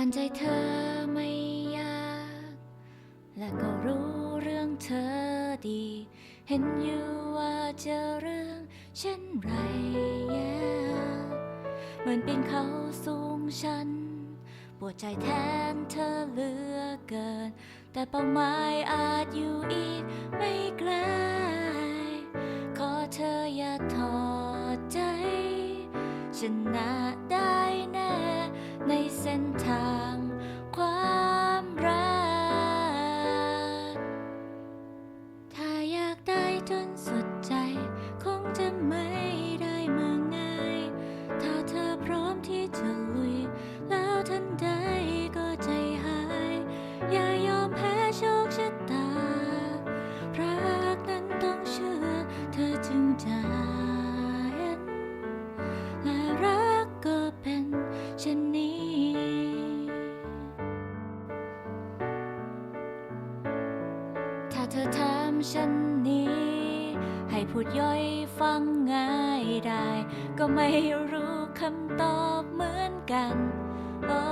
อ่านใจเธอไม่ยาก และก็รู้เรื่องเธอดี เห็นอยู่ว่าเจอเรื่องเช่นไรแย่เหมือนปีนเขาสูงชัน ปวดใจแทนเธอเหลือเกิน แต่เป้าหมายอาจอยู่อีกไม่ไกล ขอเธออย่าถอดใจ ชนะได้แน่ใน ส้นทางความรัก ถ้าอยากได้จนสุดใจ คงจะไม่ได้มาง่าย ถ้าเธอพร้อมที่จะลุย แล้วทันใดก็ใจหาย อย่ายอมแพ้โชคชะตา รักนั้นต้องเชื่อ เธอจึงจะเห็นและรักก็เป็นเช่น เธอถามฉันนี้ ให้พูดย่อยฟังง่ายได้ ก็ไม่รู้คำตอบเหมือนกันโอ้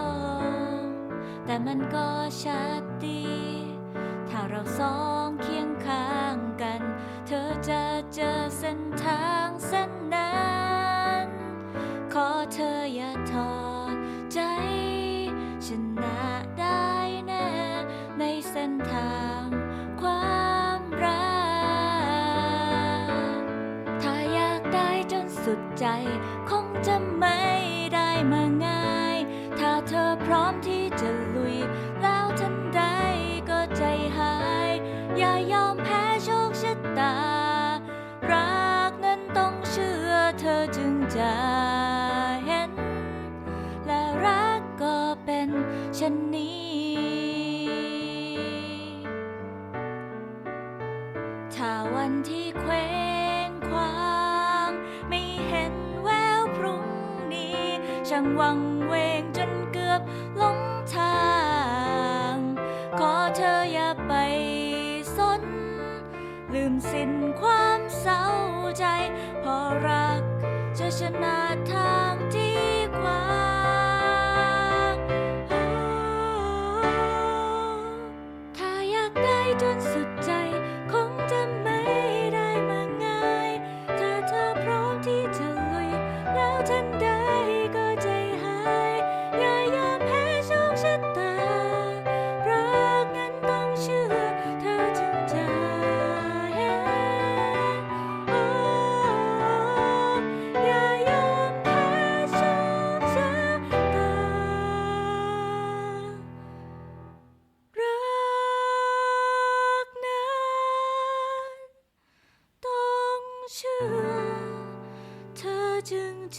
แต่มันก็ชัดดี ถ้าเราสอง ใจคงจะไม่ได้มาง่าย ถ้าเธอพร้อมที่จะลุย แล้วทันใดก็ใจหาย อย่ายอมแพ้โชคชะตา รักนั้นต้องเชื่อเธอจึงจะเห็น และรักก็เป็นเช่นนี้ถ้าวันที่เคว้งคว้าง ช่างวังเวงจนเกือบหลงทาง ขอเธออย่าไปสน ลืมสิ้นความเศร้าใจเพอรักจะชนะทาง ต้องเ